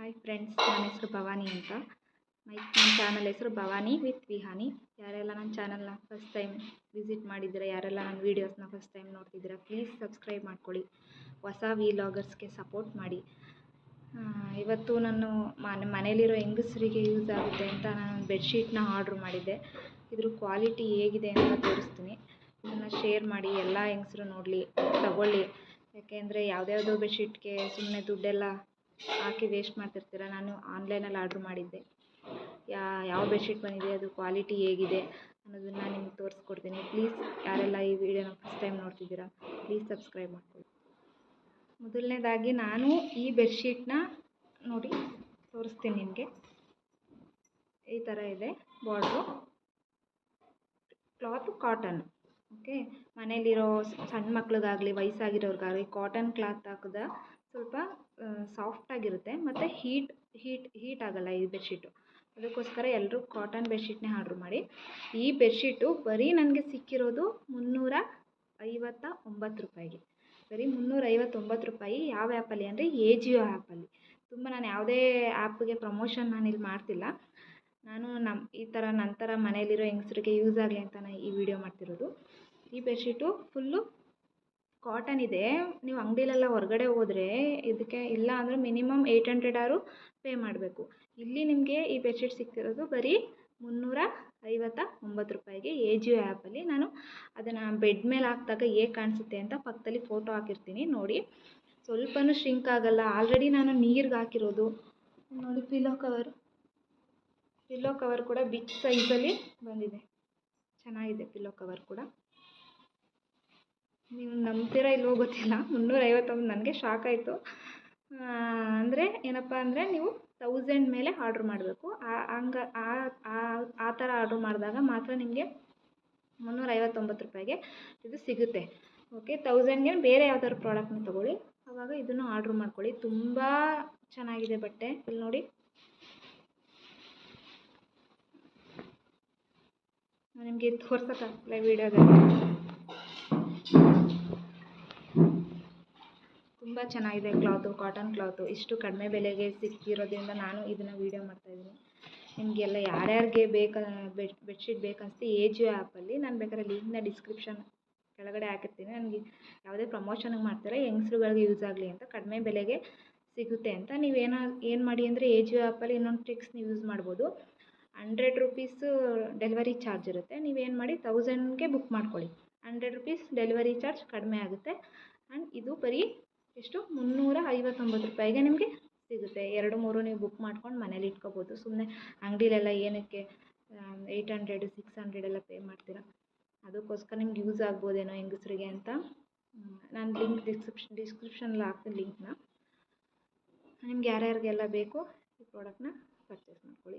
Hi friends ನನ್ನ ಹೆಸರು ಭವಾನಿ ಅಂತ ಮೈ ನನ್ನ ಚಾನಲ್ ಹೆಸರು ಭವಾನಿ ವಿತ್ ವಿಹಾನಿ ಯಾರೆಲ್ಲ ನನ್ನ ಚಾನಲ್ನ ಫಸ್ಟ್ ಟೈಮ್ ವಿಸಿಟ್ ಮಾಡಿದ್ದೀರಾ, ಯಾರೆಲ್ಲ ನನ್ನ ವೀಡಿಯೋಸ್ನ ಫಸ್ಟ್ ಟೈಮ್ ನೋಡ್ತಿದ್ದೀರಾ ಪ್ಲೀಸ್ ಸಬ್ಸ್ಕ್ರೈಬ್ ಮಾಡ್ಕೊಳ್ಳಿ. ಹೊಸ ವಿಲಾಗರ್ಸ್ಗೆ ಸಪೋರ್ಟ್ ಮಾಡಿ. ಇವತ್ತು ನಾನು ಮನೆ, ಮನೇಲಿರೋ ಹೆಂಗಸರಿಗೆ ಯೂಸ್ ಆಗುತ್ತೆ ಅಂತ ನಾನು ಬೆಡ್ಶೀಟ್ನ ಆರ್ಡ್ರ್ ಮಾಡಿದ್ದೆ. ಇದ್ರ ಕ್ವಾಲಿಟಿ ಹೇಗಿದೆ ಅಂತ ತೋರಿಸ್ತೀನಿ. ಇದನ್ನು ಶೇರ್ ಮಾಡಿ, ಎಲ್ಲ ಹೆಂಗಸರು ನೋಡಲಿ, ತಗೊಳ್ಳಿ. ಯಾಕೆಂದರೆ ಯಾವುದ್ಯಾವುದೋ ಬೆಡ್ಶೀಟ್ಗೆ ಸುಮ್ಮನೆ ದುಡ್ಡೆಲ್ಲ ಹಾಕಿ ವೇಸ್ಟ್ ಮಾಡ್ತಿರ್ತೀರ. ನಾನು ಆನ್ಲೈನಲ್ಲಿ ಆರ್ಡ್ರ್ ಮಾಡಿದ್ದೆ. ಯಾ, ಯಾವ ಬೆಡ್ಶೀಟ್ ಬಂದಿದೆ, ಅದು ಕ್ವಾಲಿಟಿ ಹೇಗಿದೆ ಅನ್ನೋದನ್ನು ನಿಮ್ಗೆ ತೋರಿಸ್ಕೊಡ್ತೀನಿ. ಪ್ಲೀಸ್ ಯಾರೆಲ್ಲ ಈ ವಿಡಿಯೋನ ಫಸ್ಟ್ ಟೈಮ್ ನೋಡ್ತಿದ್ದೀರಾ ಪ್ಲೀಸ್ ಸಬ್ಸ್ಕ್ರೈಬ್ ಮಾಡ್ಕೊಳ್ಳಿ. ಮೊದಲನೇದಾಗಿ ನಾನು ಈ ಬೆಡ್ಶೀಟ್ನ ನೋಡಿ ತೋರಿಸ್ತೀನಿ ನಿಮಗೆ. ಈ ಥರ ಇದೆ ಬಾರ್ಡ್ರು ಕ್ಲಾತು ಕಾಟನ್ ಓಕೆ ಮನೇಲಿರೋ ಸಣ್ಣ ಮಕ್ಳಿಗಾಗಲಿ, ವಯಸ್ಸಾಗಿರೋರ್ಗಾಗಲಿ ಕಾಟನ್ ಕ್ಲಾತ್ ಹಾಕಿದ ಸ್ವಲ್ಪ ಸಾಫ್ಟಾಗಿರುತ್ತೆ ಮತ್ತು ಹೀಟ್ ಹೀಟ್ ಹೀಟ್ ಆಗಲ್ಲ ಈ ಬೆಡ್ಶೀಟು ಅದಕ್ಕೋಸ್ಕರ ಎಲ್ಲರೂ ಕಾಟನ್ ಬೆಡ್ಶೀಟ್ನೇ ಆರ್ಡ್ರ್ ಮಾಡಿ. ಈ ಬೆಡ್ಶೀಟು ಬರೀ ನನಗೆ ಸಿಕ್ಕಿರೋದು ಮುನ್ನೂರ ಐವತ್ತ ಒಂಬತ್ತು ರೂಪಾಯಿಗೆ. ಬರೀ ಮುನ್ನೂರ ಐವತ್ತೊಂಬತ್ತು ರೂಪಾಯಿ ಯಾವ ಆ್ಯಪಲ್ಲಿ ಅಂದರೆ ಎ ಜಿಯೋ ಆ್ಯಪಲ್ಲಿ ತುಂಬ ನಾನು ಯಾವುದೇ ಆ್ಯಪ್ಗೆ ಪ್ರಮೋಷನ್ ನಾನು ಇಲ್ಲಿ ಮಾಡ್ತಿಲ್ಲ. ನಾನು ನಮ್ಮ ಈ ಥರ ನಂತರ ಮನೇಲಿರೋ ಹೆಂಗಸ್ರಿಗೆ ಯೂಸ್ ಆಗಲಿ ಅಂತ ನಾನು ಈ ವಿಡಿಯೋ ಮಾಡ್ತಿರೋದು. ಈ ಬೆಡ್ಶೀಟು ಫುಲ್ಲು ಕಾಟನ್ ಇದೆ. ನೀವು ಅಂಗಡಿಲೆಲ್ಲ ಹೊರಗಡೆ ಹೋದ್ರೆ ಇದಕ್ಕೆ ಇಲ್ಲ ಅಂದರೆ ಮಿನಿಮಮ್ ಏಯ್ಟ್ ಹಂಡ್ರೆಡ್ ಆರು ಪೇ ಮಾಡಬೇಕು. ಇಲ್ಲಿ ನಿಮಗೆ ಈ ಬೆಡ್ಶೀಟ್ ಸಿಗ್ತಿರೋದು ಬರೀ ಮುನ್ನೂರ ಐವತ್ತ ಒಂಬತ್ತು ರೂಪಾಯಿಗೆ ಎ ಜಿಯೋ ಆ್ಯಪಲ್ಲಿ ನಾನು ಅದನ್ನು ಬೆಡ್ ಮೇಲೆ ಹಾಕಿದಾಗ ಹೇಗೆ ಕಾಣಿಸುತ್ತೆ ಅಂತ ಪಕ್ಕದಲ್ಲಿ ಫೋಟೋ ಹಾಕಿರ್ತೀನಿ, ನೋಡಿ. ಸ್ವಲ್ಪನೂ ಶ್ರಿಂಕ್ ಆಗಲ್ಲ. ಆಲ್ರೆಡಿ ನಾನು ನೀರಿಗೆ ಹಾಕಿರೋದು. ನೋಡಿ ಪಿಲ್ಲೋ ಕವರ್ ಪಿಲ್ಲೋ ಕವರ್ ಕೂಡ ಬಿಗ್ ಸೈಜಲ್ಲಿ ಬಂದಿದೆ. ಚೆನ್ನಾಗಿದೆ ಪಿಲ್ಲೋ ಕವರ್ ಕೂಡ. ನೀವು ನಂಬ್ತೀರಾ ಇಲ್ವೋ ಗೊತ್ತಿಲ್ಲ. ಮುನ್ನೂರ ಐವತ್ತೊಂದು ನನಗೆ ಶಾಕ್ ಆಯಿತು. ಅಂದರೆ ಏನಪ್ಪ ಅಂದರೆ ನೀವು ತೌಸಂಡ್ ಮೇಲೆ ಆರ್ಡ್ರ್ ಮಾಡಬೇಕು. ಹಂಗ, ಆ ಥರ ಆರ್ಡ್ರ್ ಮಾಡಿದಾಗ ಮಾತ್ರ ನಿಮಗೆ ಮುನ್ನೂರ ಐವತ್ತೊಂಬತ್ತು ರೂಪಾಯಿಗೆ ಇದು ಸಿಗುತ್ತೆ. ಓಕೆ ತೌಸಂಡ್ಗೆ ಬೇರೆ ಯಾವ್ದಾದ್ರು ಪ್ರಾಡಕ್ಟ್ನ ತೊಗೊಳ್ಳಿ. ಆವಾಗ ಇದನ್ನು ಆರ್ಡ್ರ್ ಮಾಡ್ಕೊಳ್ಳಿ. ತುಂಬ ಚೆನ್ನಾಗಿದೆ ಬಟ್ಟೆ. ಇಲ್ಲಿ ನೋಡಿ. ನಿಮಗೆ ತೋರ್ಸೋಕ್ಕಾಗ್ತಿಲ್ಲ ವೀಡಿಯೋದಲ್ಲಿ ತುಂಬ ಚೆನ್ನಾಗಿದೆ ಕ್ಲಾತು ಕಾಟನ್ ಕ್ಲಾತು. ಇಷ್ಟು ಕಡಿಮೆ ಬೆಲೆಗೆ ಸಿಕ್ಕಿರೋದ್ರಿಂದ ನಾನು ಇದನ್ನು ವೀಡಿಯೋ ಮಾಡ್ತಾಯಿದ್ದೀನಿ ನಿಮಗೆಲ್ಲ ಯಾರ್ಯಾರಿಗೆ ಬೇಕು, ಬೆಡ್ ಬೆಡ್ಶೀಟ್ ಬೇಕನ್ನಿಸ್ತು ಎ ಜಿ ಆ್ಯಪಲ್ಲಿ ನಾನು ಬೇಕಾದ್ರೆ ಲಿಂಕ್ನ ಡಿಸ್ಕ್ರಿಪ್ಷನ್ ಕೆಳಗಡೆ ಹಾಕಿರ್ತೀನಿ. ನನಗೆ ಯಾವುದೇ ಪ್ರಮೋಷನ್ಗೆ ಮಾಡ್ತಾರೆ ಯಂಗ್ಸ್ರುಗಳಿಗೆ ಯೂಸ್ ಆಗಲಿ ಅಂತ ಕಡಿಮೆ ಬೆಲೆಗೆ ಸಿಗುತ್ತೆ ಅಂತ. ನೀವೇನ ಏನು ಮಾಡಿ ಅಂದರೆ ಎ ಜಿ ಆ್ಯಪಲ್ಲಿ ಇನ್ನೊಂದು ಟ್ರಿಕ್ಸ್ ನೀವು ಯೂಸ್ ಮಾಡ್ಬೋದು. ಹಂಡ್ರೆಡ್ ರುಪೀಸು ಡೆಲಿವರಿ ಚಾರ್ಜ್ ಇರುತ್ತೆ. ನೀವೇನು ಮಾಡಿ ತೌಸಂಡ್ಗೆ ಬುಕ್ ಮಾಡ್ಕೊಳ್ಳಿ. ಹಂಡ್ರೆಡ್ ರುಪೀಸ್ ಡೆಲಿವರಿ ಚಾರ್ಜ್ ಕಡಿಮೆ ಆಗುತ್ತೆ. ಆ್ಯಂಡ್ ಇದು ಬರೀ ಎಷ್ಟು ಮುನ್ನೂರ ಐವತ್ತೊಂಬತ್ತು ರೂಪಾಯಿಗೆ ನಿಮಗೆ ಸಿಗುತ್ತೆ. ಎರಡು, ಮೂರು ನೀವು ಬುಕ್ ಮಾಡ್ಕೊಂಡು ಮನೇಲಿ ಇಟ್ಕೋಬೋದು. ಸುಮ್ಮನೆ ಅಂಗಡಿಲೆಲ್ಲ ಏನಕ್ಕೆ ಏಯ್ಟ್ ಹಂಡ್ರೆಡ್ ಸಿಕ್ಸ್ ಹಂಡ್ರೆಡ್ ಎಲ್ಲ ಪೇ ಮಾಡ್ತೀರಾ? ಅದಕ್ಕೋಸ್ಕರ ನಿಮ್ಗೆ ಯೂಸ್ ಆಗ್ಬೋದೇನೋ ಹೆಂಗಸ್ರಿಗೆ ಅಂತ. ನಾನು ಲಿಂಕ್ ಡಿಸ್ಕ್ರಿಪ್ಷನ್ ಡಿಸ್ಕ್ರಿಪ್ಷನಲ್ಲಿ ಹಾಕ್ತೀನಿ ಲಿಂಕ್ನ ನಿಮ್ಗೆ ಯಾರ್ಯಾರಿಗೆಲ್ಲ ಬೇಕೋ, ಈ ಪ್ರಾಡಕ್ಟ್ನ ಪರ್ಚೇಸ್ ಮಾಡ್ಕೊಳ್ಳಿ.